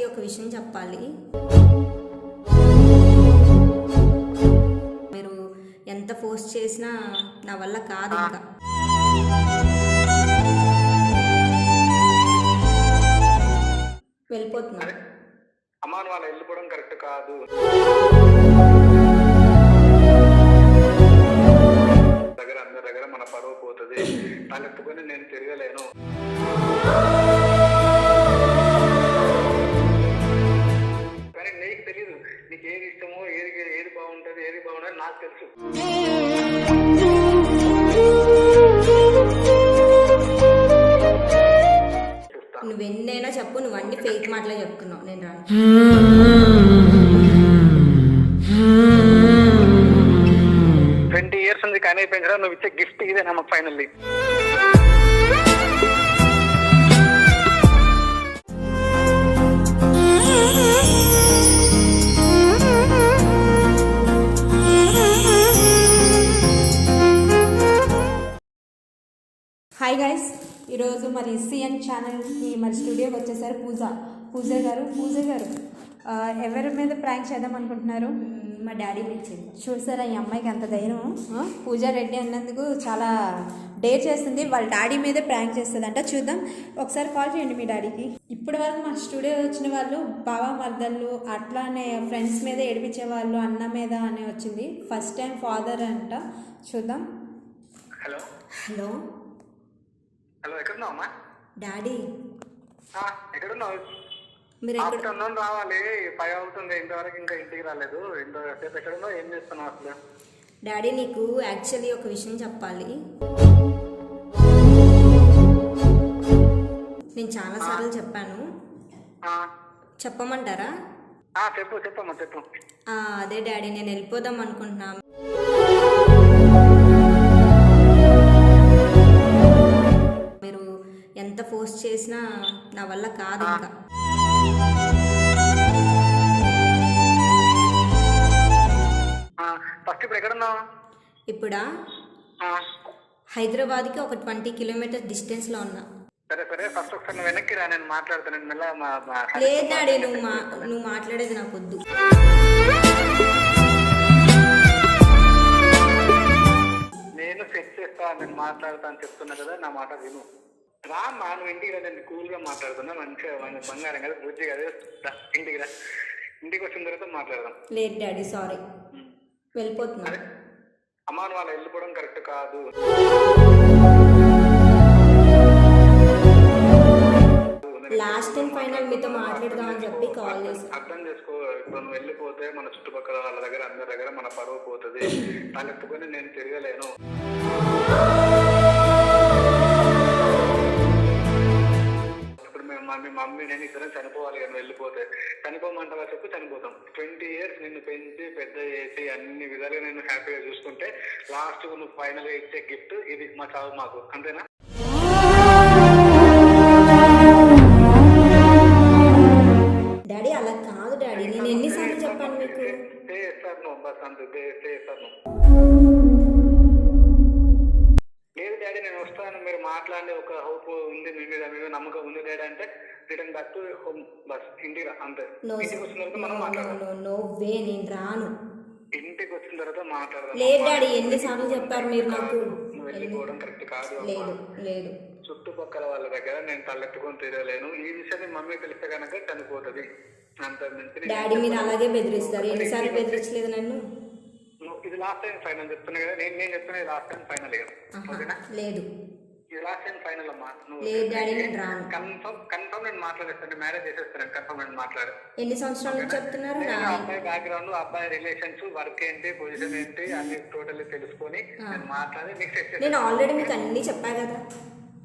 అనేది ఒక విషయం చెప్పాలి. మీరు ఎంత ఫోర్స్ చేసినా నా వల్ల కాదు ఇంకా. వెళ్ళిపోతున్నా. అమ్మా వాళ్ళు వెళ్ళిపోవడం కరెక్ట్ కాదు. చెప్పు నువ్వు అన్ని ఫేక్ మాటలే చెప్తున్నావు. నేను రాను. ట్వంటీ ఇయర్స్ ఉంది కానీ పెంచడం నువ్వు ఇచ్చే గిఫ్ట్ ఇదే నమ్మకం ఫైనల్లీ. ఈరోజు మరి సిఎన్ ఛానల్కి మరి స్టూడియోకి వచ్చేసారు పూజ. పూజ గారు పూజ గారు ఎవరి మీద ప్రాంక్ చేద్దాం అనుకుంటున్నారు? మా డాడీ పిలిచింది చూసారా ఈ అమ్మాయికి అంత ధైర్యం? పూజ రెడ్డి అన్నందుకు చాలా డేర్ చేస్తుంది. వాళ్ళ డాడీ మీదే ప్రాంక్ చేస్తుంది అంట చూద్దాం. ఒకసారి కాల్ చేయండి మీ డాడీకి. ఇప్పటి వరకు మా స్టూడియో వచ్చిన వాళ్ళు బావ మర్దళ్ళు అట్లానే ఫ్రెండ్స్ మీద ఏడిపించే వాళ్ళు అన్న మీద అనే వచ్చింది. ఫస్ట్ టైం ఫాదర్ అంట. చూద్దాం. హలో హలో హలో ఎక్కడున్నావు అమ్మా డాడీ ఎక్కడున్నావు? మీరు ఎక్కడ రావాలి. ఫైవ్ అవుతుంది. ఇంతవరకు ఇంకా ఇంటికి రాలేదు. ఇంతసేపు ఎక్కడున్నావు? ఏం చేస్తున్నావు అసలు? డాడీ నీకు యాక్చువల్లీ ఒక విషయం చెప్పాలి. నేను చాలాసార్లు చెప్పాను. ఆ, చెప్పమంటారా? చెప్పు చెప్పమ్మా చెప్పు. అదే డాడీ నేను వెళ్ళిపోదాం అనుకుంటున్నా. చేసినా నా వల్ల కాదు ఇంకా. ఫస్ట్ ఇప్పుడు ఎక్కడున్నావు? ఇప్పుడా? ఆ, హైదరాబాద్కి ఒక ట్వంటీ కిలోమీటర్స్ డిస్టెన్స్లో ఉన్నా. సరే సరే ఫస్ట్ ఒకసారి నువ్వు వెనక్కి రా నేను మాట్లాడతాను. నేను మెల్ల మా మా- లేదు డాడీ నువ్వు మా నువ్వు మాట్లాడేది నాకు వద్దు. నేను సెట్ చేస్తా నేను మాట్లాడతా అని చెప్తున్నా కదా నా మాట విను. రామ్మా నువ్వు ఇంటికి రా నేను కూల్గా మాట్లాడుతున్నా. మంచిగా మంచి బంగారం కదా బుద్ధి కదా. రా, ఇంటికి రా. ఇంటికి వచ్చిన తర్వాత మాట్లాడదాం. లేదు డాడీ సారీ. వెళ్ళిపోతున్నా. అమ్మా నువ్వు అలా వెళ్ళిపోవడం కరెక్ట్ కాదు. లాస్ట్ అండ్ ఫైనల్ మీతో మాట్లాడదామని చెప్పి కాల్ చేశాను. అర్థం చేసుకో ఇప్పుడు నువ్వు వెళ్ళిపోతే మన చుట్టుపక్కల వాళ్ళ దగ్గర అందరి దగ్గర మన పరువు పోతుంది. తలెత్తుకొని నేను తిరగలేను. మీ మమ్మీ నేను ఇద్దరం చనిపోవాలి కానీ వెళ్ళిపోతే. చనిపోమంటావా చెప్పి చనిపోతాం. ట్వంటీ ఇయర్స్ నిన్ను పెంచి పెద్ద చేసి అన్ని విధాలుగా నేను హ్యాపీగా చూసుకుంటే లాస్ట్ నువ్వు ఫైనల్గా ఇచ్చే గిఫ్ట్ ఇది మా చావు మాకు. అంతేనా? రిటర్న్ బ్యాక్ టు హోమ్ బస్ ఇంటికి రా అంతే నో ఇంటికి వచ్చిన తర్వాత మనం నో మాట్లాడదాం నో నో వే నేను రాను. ఇంటికి వచ్చిన తర్వాత మాట్లాడదాం లేదు డాడీ ఎన్నిసార్లు చెప్పారు మీరు నాకు? నువ్వు వెళ్ళిపోవడం కరెక్ట్ కాదు. లేదు లేదు. చుట్టుపక్కల వాళ్ళ దగ్గర నేను తలెత్తుకొని తిరగలేను. ఈ విషయాన్ని మమ్మీ తెలిస్తే కనుక చనిపోతుంది. అంత డాడీ మీరు అలాగే బెదిరిస్తారు. ఎన్నిసార్లు బెదిరించలేదు నన్ను? ఇది లాస్ట్ టైం ఫైనల్ చెప్తున్నా కదా. నేను నేను చెప్తున్నా లాస్ట్ టైం ఫైనల్ ఓకేనా? లేదు. లాస్ట్ టైం ఫైనల్ అమ్మా. నువ్వు లేదు డాడీ నేను రాను. కన్ఫర్మ్ కన్ఫర్మ్ నేను మాట్లాడేస్తాను. మ్యారేజ్ చేసేస్తాను. కన్ఫర్మ్ నేను మాట్లాడు. ఎన్ని సంవత్సరాల నుంచి చెప్తున్నారు? అబ్బాయి బ్యాక్గ్రౌండ్ అబ్బాయి రిలేషన్స్ వర్క్ ఏంటి పొజిషన్ ఏంటి అన్ని టోటల్లీ తెలుసుకొని నేను మాట్లాడి నీకు సెట్ నేను ఆల్రెడీ మీకు అన్నీ చెప్పా కదా.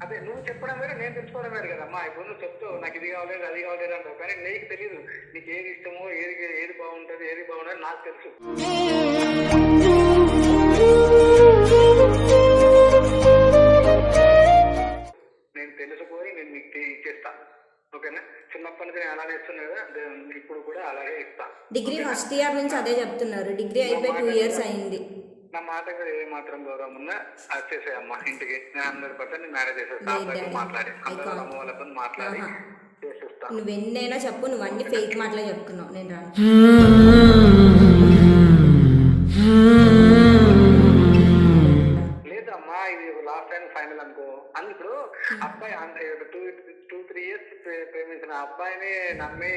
అదే నువ్వు చెప్పడం వేరే నేను తెలుసుకోవడం వేరు కదమ్మా ఇప్పుడు నువ్వు చెప్తావు నాకు ఇది కావాలి అది కావాలి అంటావు. కానీ నీకు తెలియదు నీకు ఏది ఇష్టమో ఏది ఏది బాగుంటుంది ఏది బాగుంటుంది నాకు తెలుసు. నేను అలానే ఇస్తున్నా కదా అదే ఇప్పుడు కూడా అలాగే ఇస్తా డిగ్రీ ఫస్ట్ ఇయర్ నుంచి అదే చెప్తున్నారు. డిగ్రీ అయిపోయి టూ ఇయర్స్ అయింది. నా మాట మీద ఏ మాత్రం గౌరవం ఉన్నా అది చేసేయమ్మా ఇంటికి. నేను హండ్రెడ్ పర్సెంట్ మ్యారేజ్ చేసేస్తా లేదు అబ్బాయితో డాడీ. మాట్లాడి అందరూ. అమ్మ వాళ్ళతో మాట్లాడి ఆహా. చేసేస్తా. చెప్తా నువ్వు ఎన్నైనా చెప్పు నువ్వు అన్ని ఫేక్ మాటలే చెప్తున్నావు. నేను రాను. అందు ఇప్పుడు అబ్బాయి టూ టూ త్రీ ఇయర్స్ ప్రేమించిన అబ్బాయిని నమ్మి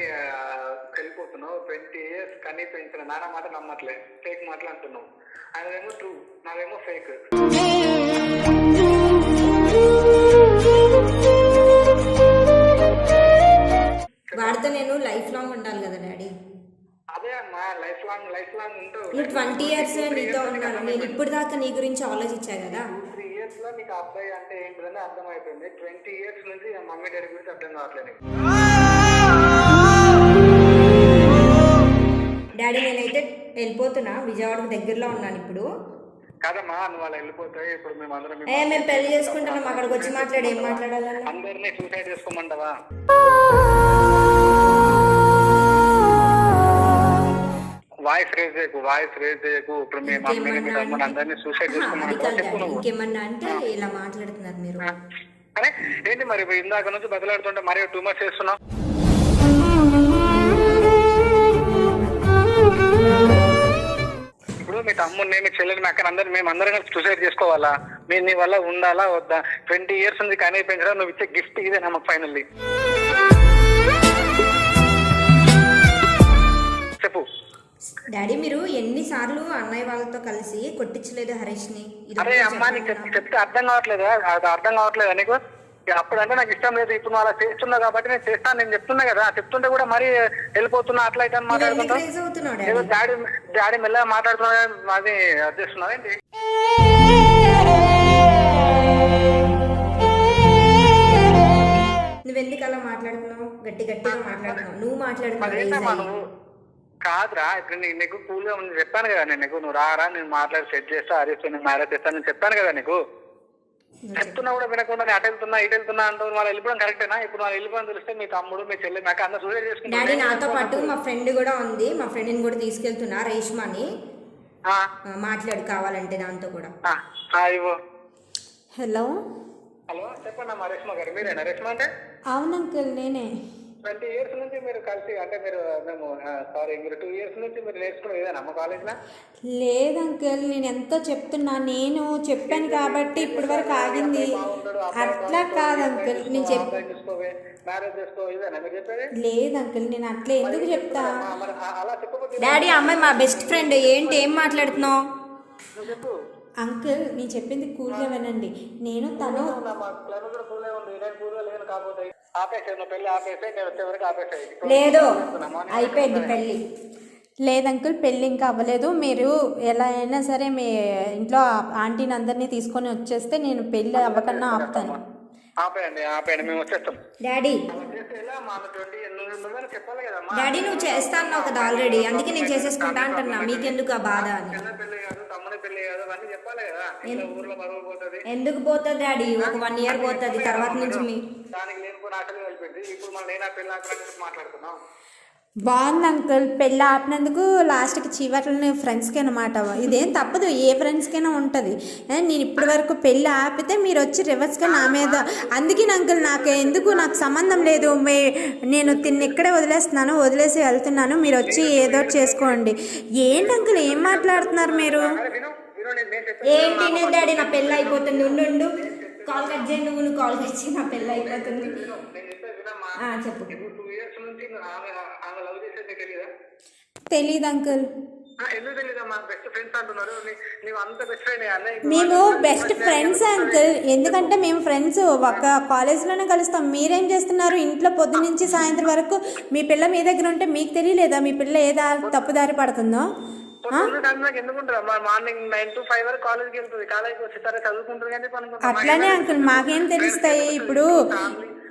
వెళ్ళిపోతున్నావు. ట్వంటీ ఇయర్స్ కనీ పెంచిన నాన్న మాట నమ్మట్లే. ఫేక్ మాటలు అంటున్నావు. ఆయనదేమో ట్రూ నాదేమో ఫేక్ వాడితో నేను లైఫ్ లాంగ్ ఉండాలి కదా డాడీ. అదే అమ్మా లైఫ్ లాంగ్ లైఫ్ లాంగ్ ఉంటావు నువ్వు ట్వంటీ ఇయర్స్ నీతో ఉన్నాను నేను ఇప్పుడు దాకా నీ గురించి ఆలోచించా కదా. ఇయర్స్లో నీకు అబ్బాయి అంటే ఏంటిదని అర్థమైపోయింది. ట్వంటీ ఇయర్స్ నుంచి మమ్మీ డాడీ గురించి అర్థం కావట్లేదు. డాడీ నేనైతే వెళ్ళిపోతున్నా. విజయవాడకు దగ్గరలో ఉన్నాను ఇప్పుడు. కాదమ్మా నువ్వు అలా వెళ్ళిపోతాయి ఇప్పుడు మేము అందరం ఏ మేము పెళ్ళి చేసుకుంటున్నాం. అక్కడికి వచ్చి మాట్లాడి ఏం మాట్లాడాలన్నా అందరినీ సూసైడ్ చేసుకోమంటావా? వాయిస్ రేజ్ చేయకు వాయిస్ రేజ్ చేయకు. ఇప్పుడు మీ మమ్మీని మీ తమ్ముని అందరినీ సూసైడ్ ఇంకేమన్నా అంటే ఇలా మాట్లాడుతున్నారు మీరు? అరే ఏంటి మరి ఇందాక నుంచి బదిలాడుతుంటే మరీ టూ మచ్ చేస్తున్నావు? ఇప్పుడు మీ తమ్ముడిని మీ చెల్లెని మీ అందరిని మేము అందరం కలిసి సూసైడ్ చేసుకోవాలా? మీరు నీ వల్ల ఉండాలా వద్దా? ట్వంటీ ఇయర్స్ నుంచి కానీ పెంచడం నువ్వు ఇచ్చే గిఫ్ట్ ఇదే నమ్మకం ఫైనల్లీ డాడీ మీరు ఎన్నిసార్లు అన్నయ్య వాళ్ళతో కలిసి కొట్టించలేదు హరీష్ని? అరే అమ్మా నీకు చెప్తే అర్థం కావట్లేదు? అది అర్థం కావట్లేదా నీకు? ఇక అప్పుడంటే నాకు ఇష్టం లేదు. ఇప్పుడు నువ్వు అలా చేస్తున్నా కాబట్టి నేను చేస్తాను. నేను చెప్తున్నా కదా. చెప్తుంటే కూడా మరీ వెళ్ళిపోతున్నా అట్లా అయితే అని నువ్వు ఎందుకు మాట్లాడుకుంటా రేజ్ అవుతున్నావు ఏదో డాడీ డాడీ మెల్లగా మాట్లాడుతున్నా అది అది చేస్తున్నావు ఏంటి? నువ్వు ఎందుకు అలా మాట్లాడుతున్నావు? గట్టి గట్టిగా మాట్లాడుతున్నావు. నువ్వు మాట్లాడుతున్నావు కాదురా ఇప్పుడు నీ- నీకు కూల్గా ఉంది చెప్పాను కదా నేను నీకు నువ్వు రారా నేను మాట్లాడి సెట్ చేస్తా హరీష్ నేను మ్యారేజ్ చేస్తాను నేను చెప్పాను కదా నీకు. చెప్తున్నా కూడా వినకుండా నేను అటు వెళ్తున్నా ఇటు వెళ్తున్నా అంటూ వాళ్ళు వెళ్ళిపోవడం కరెక్టేనా ఇప్పుడు వాళ్ళు వెళ్ళిపోవడం తెలిస్తే మీ తమ్ముడు మీ చెల్లి నాకు అందరూ సూసైడ్ డాడీ నాతో పాటు మా ఫ్రెండ్ కూడా ఉంది మా ఫ్రెండ్ని కూడా తీసుకెళ్తున్నా రేష్మాని. మాట్లాడు కావాలంటే దాంతో కూడా. హలో? హలో చెప్పండి అమ్మా రేష్మా గారు మీరేనా? రేష్మా అంటే? అవును అంకుల్ నేనే. ట్వంటీ ఇయర్స్ నుంచి మీరు కలిసి అంటే మీరు మేము సారీ మీరు టూ ఇయర్స్ నుంచి మీరు నేర్చుకున్న ఇదేనా అమ్మ కాలేజ్లో? లేదు అంకుల్ నేను ఎంతో చెప్తున్నా. నేను చెప్పాను కాబట్టి ఇప్పటి వరకు ఆగింది. అట్లా కాదు అంకుల్ నేను చెప్ అబ్బాయి చూసుకోవే మ్యారేజ్ చేసుకో ఇదేనా మీరు చెప్పేది? లేదు అంకుల్ నేను అట్లా ఎందుకు చెప్తా? డాడీ అమ్మాయి మా బెస్ట్ ఫ్రెండ్ ఏంటి ఏం మాట్లాడుతున్నావు? అంకుల్ నేను చెప్పింది కూల్గా వినండి. నేను తను లేదు. అయిపోయింది పెళ్ళి. లేదు అంకుల్ పెళ్ళి ఇంకా అవ్వలేదు. మీరు ఎలా అయినా సరే మీ ఇంట్లో ఆంటీని అందరినీ తీసుకొని వచ్చేస్తే నేను పెళ్ళి అవ్వకన్నా ఆపుతాను. డాడీ. నువ్వు డాడీ చేస్తా అన్నావు కదా ఆల్రెడీ అందుకే నేను చేసేసుకుంటా అంటున్నా. మీకెందుకు ఆ బాధ అని. పెళ్ళి కాదు తమ్ముని పెళ్ళి కాదు అవన్నీ చెప్పాలి కదా. ఇంట్లో ఊర్లో బరువు పోతుంది. ఎందుకు పోతుంది డాడీ? ఒక వన్ ఇయర్ పోతుంది తర్వాత నుంచి మీ దానికి నేను కూడా ఆటలు కలిపింది. ఇప్పుడు మనం నేను ఆ పెళ్ళి ఆపడానికి మాట్లాడుతున్నాం బాగుంది అంకుల్. పెళ్ళి ఆపినందుకు లాస్ట్కి చివరిని ఫ్రెండ్స్కి అనమాట ఇదేం తప్పదు ఏ ఫ్రెండ్స్కైనా ఉంటుంది. నేను ఇప్పటి వరకు పెళ్ళి ఆపితే మీరు వచ్చి రివర్స్గా నా మీద అందుకే అంకుల్ నాకు ఎందుకు నాకు సంబంధం లేదు. మే నేను తిన్ని ఇక్కడే వదిలేస్తున్నాను వదిలేసి వెళ్తున్నాను. మీరు వచ్చి ఏదో చేసుకోండి. ఏంటి అంకుల్ ఏం మాట్లాడుతున్నారు మీరు? ఏంటి నేను డాడీ? నా పెళ్ళి అయిపోతుంది. ఉండు కాల్ కట్ చేయి నువ్వు నువ్వు కాల్ కట్ చేయి. నా పెళ్ళి అయిపోతుంది. చెప్పు. తెలియదు అంకుల్. మేము బెస్ట్ ఫ్రెండ్స్ అంకుల్. ఎందుకంటే మేము ఫ్రెండ్స్ ఒక కాలేజ్లోనే కలుస్తాం. మీరేం చేస్తున్నారు? ఇంట్లో పొద్దు నుంచి సాయంత్రం వరకు మీ పిల్ల మీ దగ్గర ఉంటే మీకు తెలియలేదా? మీ పిల్ల ఏ దారి తప్పుదారి పడుతుందో? అట్లానే అంకుల్ మాకేం తెలుస్తాయి ఇప్పుడు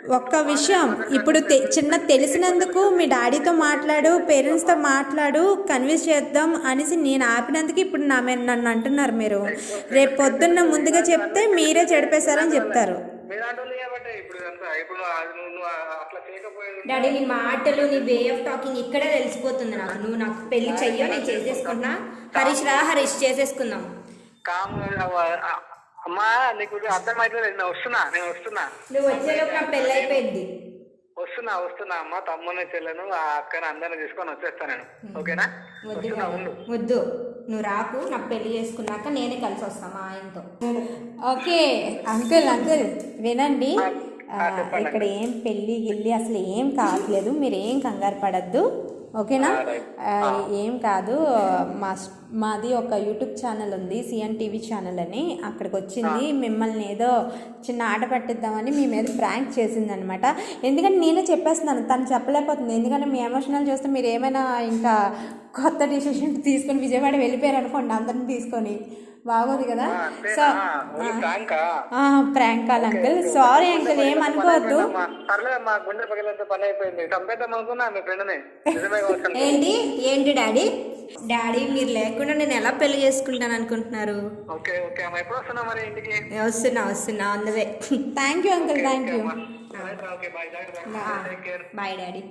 ఒక్క విషయం. ఇప్పుడు చిన్న తెలిసినందుకు మీ డాడీతో మాట్లాడు పేరెంట్స్తో మాట్లాడు కన్విన్స్ చేద్దాం అనేసి నేను ఆపినందుకు ఇప్పుడు నా నన్ను అంటున్నారు మీరు. రేపు పొద్దున్న ముందుగా చెప్తే మీరే చెడిపేశారని చెప్తారు. మీలాంటి వాళ్ళు కాబట్టి ఇప్పుడు ఇదంతా ఇప్పుడు అది నువ్వు నువ్వు అట్లా చేయకపోయేది డాడీ నీ మాటలు నీ వే ఆఫ్ టాకింగ్ ఇక్కడే తెలిసిపోతుంది నాకు. నువ్వు నాకు పెళ్ళి చెయ్యో నేను చేసేసుకుంటున్నా హరీష్ రా హరీష్ చేసేసుకుందాం. కాము అమ్మా నీకు అర్థమైతే నేను వస్తున్నా నేను వస్తున్నా. నువ్వు వచ్చేలోపు నాకు పెళ్ళి అయిపోయింది. వస్తున్నా వస్తున్నా. అమ్మ తమ్ముని చెల్లెను ఆ అక్కని అందరిని తీసుకొని వచ్చేస్తా నేను. ఓకేనా? వద్దు. నువ్వు రాకు నాకు పెళ్ళి చేసుకున్నాక నేనే కలిసి వస్తాను మా ఆయనతో. ఓకే. అంకుల్ అంకుల్ వినండి. ఇక్కడ ఏం పెళ్ళి గిల్లి అసలు ఏం కావట్లేదు మీరు ఏం కంగారు పడద్దు. ఓకేనా? ఏం కాదు మా మాది ఒక యూట్యూబ్ ఛానల్ ఉంది సిఎన్ టీవీ ఛానల్ అని. అక్కడికి వచ్చింది మిమ్మల్ని ఏదో చిన్న ఆట పట్టిద్దామని మీ మీద ప్రాంక్ చేసింది అనమాట ఎందుకంటే నేనే చెప్పేస్తున్నాను తను చెప్పలేకపోతుంది. ఎందుకంటే మీ ఎమోషనల్ చూస్తే మీరు ఏమైనా ఇంకా కొత్త డిసిషన్ తీసుకొని విజయవాడ వెళ్ళిపోయారు అనుకోండి అందరిని తీసుకొని. బాగోదు కదా? సో ప్రాంకా కాల్ అంకుల్. సారీ అంకుల్ ఏమనుకోవద్దు. ఏంటి? ఏంటి డాడీ? డాడీ మీరు లేకుండా నేను ఎలా పెళ్ళి చేసుకుంటాను అనుకుంటున్నారు? వస్తున్నా వస్తున్నా అందవే thank you uncle thank you bye daddy.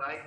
Bye